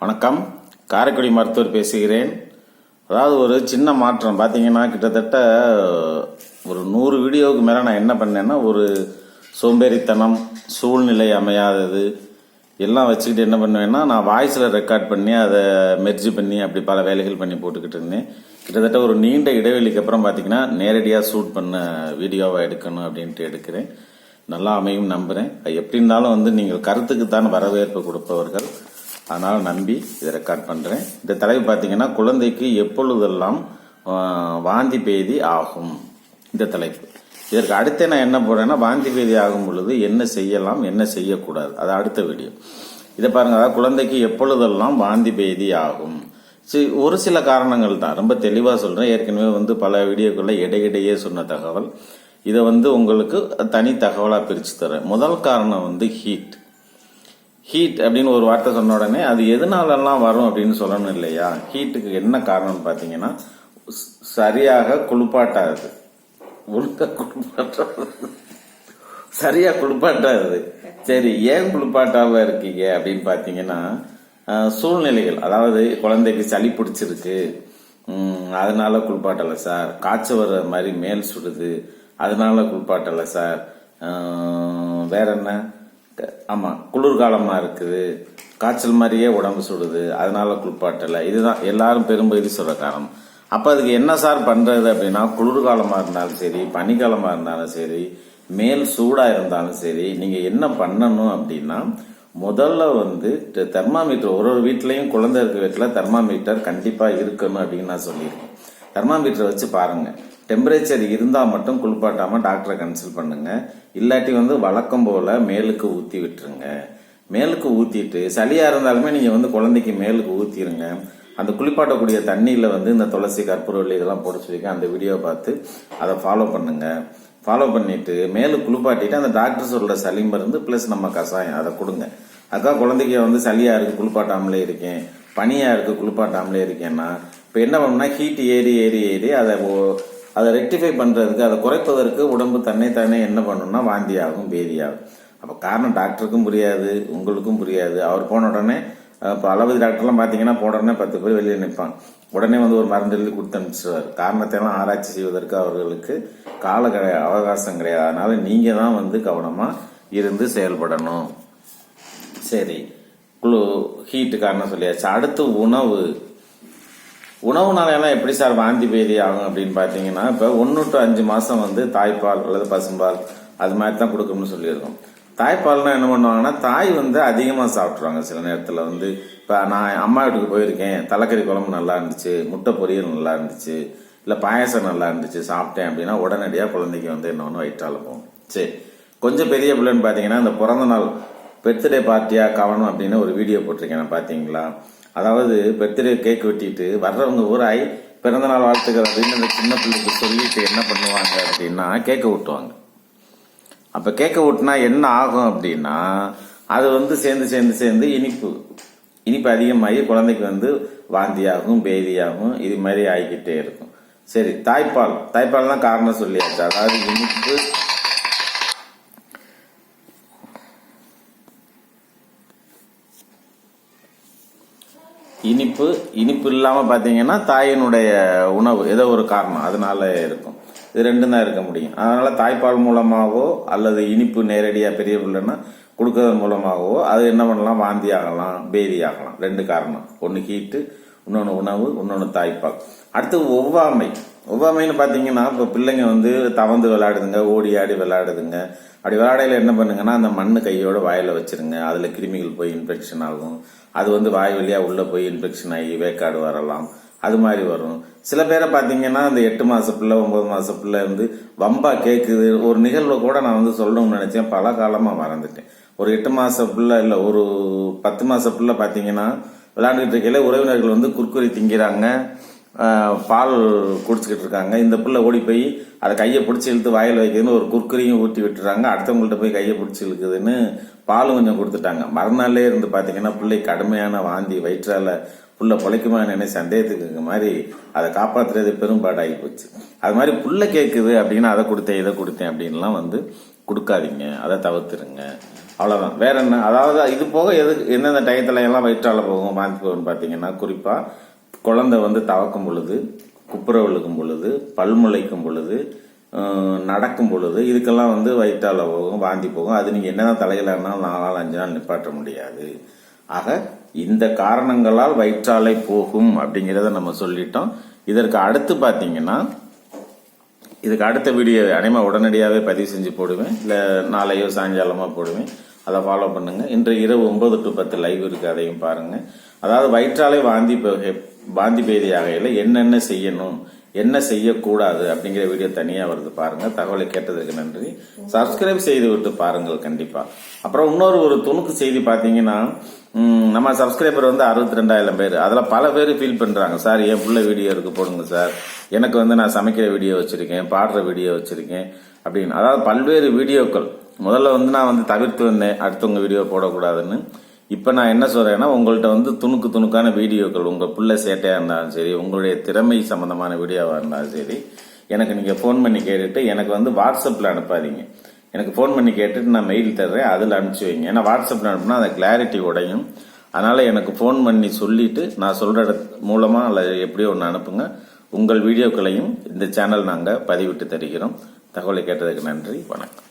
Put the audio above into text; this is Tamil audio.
வணக்கம். காரைக்குடி மருத்துவர் பேசுகிறேன். அதாவது ஒரு சின்ன மாற்றம். பார்த்தீங்கன்னா கிட்டத்தட்ட ஒரு நூறு வீடியோவுக்கு மேலே நான் என்ன பண்ணேன்னா ஒரு சோம்பேறித்தனம் சூழ்நிலை அமையாதது எல்லாம் வச்சுக்கிட்டு என்ன பண்ணுவேன்னா நான் வாய்ஸில் ரெக்கார்ட் பண்ணி அதை மெர்ஜி பண்ணி அப்படி பல வேலைகள் பண்ணி போட்டுக்கிட்டு இருந்தேன். கிட்டத்தட்ட ஒரு நீண்ட இடைவெளிக்கு அப்புறம் பார்த்தீங்கன்னா நேரடியாக ஷூட் பண்ண வீடியோவை எடுக்கணும் அப்படின்ட்டு எடுக்கிறேன். நல்லா அமையும் நம்புகிறேன் அது எப்படி இருந்தாலும் வந்து நீங்கள் கருத்துக்கு தான் வரவேற்பு கொடுப்பவர்கள். அதனால் நம்பி இதை ரெக்கார்ட் பண்ணுறேன் இந்த தலைப்பு பார்த்தீங்கன்னா குழந்தைக்கு எப்பொழுதெல்லாம் வாந்தி பேதி ஆகும்? இந்த தலைப்பு. இதற்கு அடுத்து நான் என்ன போடுறேன்னா வாந்தி பேதி ஆகும் பொழுது என்ன செய்யலாம் என்ன செய்யக்கூடாது? அது அடுத்த வீடியோ இதை பாருங்க அதாவது குழந்தைக்கு எப்பொழுதெல்லாம் வாந்தி பேதி ஆகும்? சரி ஒரு சில காரணங்கள் தான். ரொம்ப தெளிவாக சொல்கிறேன் ஏற்கனவே வந்து பல வீடியோக்களில் இடையிடையே சொன்ன தகவல். இதை வந்து உங்களுக்கு தனி தகவலாக பிரித்து தரேன். முதல் காரணம் வந்து ஹீட் ஹீட் அப்படின்னு ஒரு வார்த்தை சொன்ன உடனே அது எதனாலெல்லாம் வரும் அப்படின்னு சொல்லணும் இல்லையா? ஹீட்டுக்கு என்ன காரணம்னு பார்த்தீங்கன்னா சரியாக குளிப்பாட்டாது. ஒழுங்கா குளிப்பாட்டாது. சரியா குளிப்பாட்டாது. சரி ஏன் குளிப்பாட்டாக இருக்கீங்க அப்படின்னு பார்த்தீங்கன்னா சூழ்நிலைகள். அதாவது குழந்தைக்கு சளி பிடிச்சிருக்கு. அதனால குளிப்பாட்டலை சார். காய்ச்சல் வர்ற மாதிரி மேல் சுடுது. அதனால குளிப்பாட்டலை சார். வேற என்ன? ஆமாம் குளிர்காலமாக இருக்குது. காய்ச்சல் மாதிரியே உடம்பு சுடுது. அதனால குளிப்பாட்டலை. இதுதான் எல்லாரும் பெரும்பகுதி சொல்கிற காரணம் அப்போ அதுக்கு என்ன சார் பண்ணுறது அப்படின்னா குளிர்காலமாக இருந்தாலும் சரி பனிக்காலமாக இருந்தாலும் சரி மேல் சூடாக இருந்தாலும் சரி நீங்கள் என்ன பண்ணணும் அப்படின்னா முதல்ல வந்து தெர்மாமீட்டர் ஒரு ஒரு வீட்லேயும் குழந்தை இருக்கிற வீட்டில் தெர்மாமீட்டர் கண்டிப்பாக இருக்கணும் அப்படின்னு நான் சொல்லியிருக்கேன். தெர்மாமீட்டரை வச்சு பாருங்க. டெம்பரேச்சர் இருந்தால் மட்டும் குளிப்பாட்டாம டாக்டரை கன்சல்ட் பண்ணுங்க. இல்லாட்டி வந்து வழக்கம் போல மேலுக்கு ஊற்றி விட்டுருங்க. மேலுக்கு ஊற்றிட்டு சளியாக இருந்தாலுமே நீங்கள் வந்து குழந்தைக்கு மேலுக்கு ஊற்றிடுங்க அந்த குளிப்பாட்டக்கூடிய தண்ணியில் வந்து இந்த துளசி கற்பூரவள்ளி இதெல்லாம் போட்டு சொல்லியிருக்கேன். அந்த வீடியோ பார்த்து அதை ஃபாலோ பண்ணுங்க. ஃபாலோ பண்ணிட்டு மேலே குளிப்பாட்டிட்டு அந்த டாக்டர் சொல்கிற சளி மருந்து ப்ளஸ் நம்ம கஷாயம் அதை கொடுங்க. அதுக்காக குழந்தைக்கு வந்து சளியாக இருக்குது குளிப்பாட்டாமலே இருக்கேன். பனியாக இருக்குது குளிப்பாட்டாமலே இருக்கேன்னா இப்போ என்ன பண்ணணும்னா ஹீட் ஏறி ஏறி ஏறி அதை ஓ- அதை ரெக்டிஃபை பண்ணுறதுக்கு அதை குறைப்பதற்கு உடம்பு தன்னை தானே என்ன பண்ணணும்னா வாந்தி ஆகும் பேதி ஆகும் அப்போ காரணம் டாக்டருக்கும் புரியாது உங்களுக்கும் புரியாது. அவர் போன உடனே இப்போ அளவு டாக்டர்லாம் பார்த்தீங்கன்னா போன உடனே பத்து பேர் வெளியே நிற்பாங்க உடனே வந்து ஒரு மருந்து எழுதி கொடுத்து அனுப்பிச்சிடுவார். காரணத்தையெல்லாம் ஆராய்ச்சி செய்வதற்கு அவர்களுக்கு கால கிடையாது அவகாசம் கிடையாது. அதனால் நீங்கள் தான் வந்து கவனமாக இருந்து செயல்படணும். சரி. குளு ஹீட்டு காரணம் சொல்லியாச்சு. அடுத்து உணவு. உணவுனால எப்படி சார் வாந்தி பேதி ஆகும் அப்படின்னு பார்த்தீங்கன்னா இப்போ ஒன்று டு அஞ்சு மாதம் வந்து தாய்ப்பால் அல்லது பசும்பால் அது மாதிரி தான் கொடுக்கணும்னு சொல்லியிருக்கோம். தாய்ப்பால்னா என்ன பண்ணுவாங்கன்னா தாய் வந்து அதிகமாக சாப்பிட்ருவாங்க சில நேரத்தில் வந்து இப்போ நான் அம்மா வீட்டுக்கு போயிருக்கேன். தலைக்கறி குழம்பு நல்லா இருந்துச்சு முட்டை பொரியல் நல்லா இருந்துச்சு இல்லை பாயாசம் நல்லா இருந்துச்சு சாப்பிட்டேன் அப்படின்னா உடனடியாக குழந்தைக்கு வந்து என்ன ஒன்று வயிற்றால் போகும். சரி. கொஞ்சம் பெரிய பிள்ளைன்னு பார்த்தீங்கன்னா அந்த பிறந்த நாள் பர்த்டே பார்ட்டியாக கவனம் அப்படின்னு ஒரு வீடியோ போட்டிருக்கேன். பார்த்தீங்களா? அதாவது பர்த்டே கேக் வெட்டிட்டு வர்றவங்க ஊராய் பிறந்தநாள் வாழ்த்துக்கள் அப்படின்னு அந்த சின்ன பிள்ளைக்கு சொல்லிட்டு என்ன பண்ணுவாங்க அப்படின்னா கேக்கை ஊட்டுவாங்க. அப்ப கேக்கை ஊட்டினா என்ன ஆகும் அப்படின்னா அது வந்து சேர்ந்து சேர்ந்து சேர்ந்து இனிப்பு. இனிப்பு அதிகமாகி குழந்தைக்கு வந்து வாந்தியாகும் பேதியாகும் இது மாதிரி ஆகிக்கிட்டே இருக்கும். சரி தாய்ப்பால். தாய்ப்பால் தான் காரணம் சொல்லியாச்சு. அதாவது இனிப்பு இனிப்பு இனிப்பு இல்லாமல் பார்த்தீங்கன்னா தாயினுடைய உணவு ஏதோ ஒரு காரணம். அதனால இருக்கும். இது ரெண்டும் தான் இருக்க முடியும். அதனால் தாய்ப்பால் மூலமாகவோ அல்லது இனிப்பு நேரடியாக பெரிய பிள்ளைன்னா கொடுக்கறதன் மூலமாகவோ அது என்ன பண்ணலாம்? வாந்தி ஆகலாம் பேதி ஆகலாம். ரெண்டு காரணம். ஒன்று ஹீட்டு இன்னொன்று உணவு இன்னொன்று தாய்ப்பால். அடுத்து ஒவ்வாமை. ஒவ்வாமைன்னு பார்த்தீங்கன்னா இப்போ பிள்ளைங்க வந்து தவந்து விளையாடுதுங்க ஓடி ஆடி விளையாடுதுங்க. அப்படி வாடையில் என்ன பண்ணுங்கன்னா அந்த மண்ணு கையோட வாயில வச்சிருங்க. அதில் கிருமிகள் போய் இன்ஃபெக்ஷன் ஆகும். அது வந்து வாய் வழியாக உள்ளே போய் இன்ஃபெக்ஷன் ஆகி வேக்காடு வரலாம். அது மாதிரி வரும். சில பேரை பார்த்தீங்கன்னா அந்த எட்டு மாத பிள்ளை ஒம்பது மாத பிள்ளை வந்து வம்பா கேட்குது ஒரு நிகழ்வை கூட நான் வந்து சொல்லணும்னு நினச்சேன். பல காலமாக மறந்துட்டேன். ஒரு எட்டு மாத பிள்ளை இல்லை ஒரு பத்து மாத பிள்ளை பார்த்தீங்கன்னா விளையாண்டுட்டு இருக்கையில உறவினர்கள் வந்து குறுக்குறி திங்கிறாங்க. பால் குடிச்சுக்கிட்டு இருக்காங்க. இந்த பிள்ளை ஓடி போய் அதை கையை பிடிச்சி இழுத்து வாயில் வைக்கிறதுன்னு ஒரு குர்குரியும் ஊற்றி விட்டுறாங்க. அடுத்தவங்கள்ட்ட போய் கையை பிடிச்சி இழுக்குதுன்னு பாலும் கொஞ்சம் கொடுத்துட்டாங்க. மறுநாளே இருந்து பார்த்தீங்கன்னா பிள்ளை கடுமையான வாந்தி வயிற்றால புள்ள பொழைக்குமா நினை சந்தேகத்துக்கு மாதிரி அதை காப்பாற்றுறது பெரும்பாடாகி போச்சு. அது மாதிரி புள்ள கேட்குது அப்படின்னு அதை கொடுத்தேன் இதை கொடுத்தேன் அப்படின்லாம் வந்து கொடுக்காதீங்க. அதை தவிர்த்துருங்க. அவ்வளோதான் வேற என்ன? அதாவது இது போக எது எந்தெந்த டயத்துல எல்லாம் வயிற்றால போகும் வாந்தி போகும்னு பார்த்தீங்கன்னா குறிப்பாக குழந்தை வந்து தவக்கும் பொழுது குப்புற விழுக்கும் பொழுது பல் முளைக்கும் பொழுது நடக்கும் பொழுது இதுக்கெல்லாம் வந்து வயிற்றால் போகும் வாந்தி போகும். அது நீங்கள் என்னதான் தலையிலன்னா நாலு நாள் அஞ்சு நாள் நிப்பாட்ட முடியாது. ஆக இந்த காரணங்களால் வயிற்றாலை போகும் அப்படிங்கிறத நம்ம சொல்லிட்டோம். இதற்கு அடுத்து பார்த்தீங்கன்னா இதுக்கு அடுத்த வீடியோ அனிமா உடனடியாகவே பதிவு செஞ்சு போடுவேன். இல்லை நாளையோ சாயங்காலமாக போடுவேன். அதை ஃபாலோ பண்ணுங்கள் இன்று இரவு ஒம்பது டு பத்து லைவ் இருக்குது அதையும் பாருங்கள் அதாவது வயிற்றாலை வாந்தி பாந்தி பேதி ஆகையில் என்னென்ன செய்யணும் என்ன செய்யக்கூடாது அப்படிங்கிற வீடியோ தனியாக வருது பாருங்கள் தகவலை கேட்டதற்கு நன்றி. சப்ஸ்கிரைப் செய்து விட்டு பாருங்கள் கண்டிப்பாக அப்புறம் இன்னொரு ஒரு துணுக்கு செய்தி பார்த்தீங்கன்னா நம்ம சப்ஸ்கிரைபர் வந்து அறுபத்தி ரெண்டாயிரம் பேர். அதில் பல பேர் ஃபீல் பண்ணுறாங்க சார் என் பிள்ளை வீடியோ இருக்கு போடுங்க சார். எனக்கு வந்து நான் சமைக்கிற வீடியோ வச்சுருக்கேன் பாடுற வீடியோ வச்சுருக்கேன் அப்படின்னு. அதாவது பல்வேறு வீடியோக்கள். முதல்ல வந்து நான் வந்து தவிர்த்து வந்தேன் அடுத்தவங்க வீடியோ போடக்கூடாதுன்னு. இப்போ நான் என்ன சொல்கிறேன்னா உங்கள்கிட்ட வந்து துணுக்கு துணுக்கான வீடியோக்கள் உங்கள் பிள்ளை சேட்டையாக இருந்தாலும் சரி உங்களுடைய திறமை சம்மந்தமான வீடியோவாக இருந்தாலும் சரி எனக்கு நீங்கள் ஃபோன் பண்ணி கேட்டுட்டு எனக்கு வந்து வாட்ஸ்அப்பில் அனுப்பாதீங்க. எனக்கு ஃபோன் பண்ணி கேட்டுட்டு நான் மெயில் தர்றேன் அதில் அனுப்பிச்சி வைங்க. ஏன்னா வாட்ஸ்அப்பில் அனுப்புனா அந்த கிளாரிட்டி உடையும். அதனால் எனக்கு ஃபோன் பண்ணி சொல்லிவிட்டு நான் சொல்கிற மூலமாக அல்லது அல்ல எப்படியோ ஒன்று அனுப்புங்க. உங்கள் வீடியோக்களையும் இந்த சேனல் நாங்கள் பதிவிட்டு தருகிறோம். தகவலை கேட்டதுக்கு நன்றி வணக்கம்.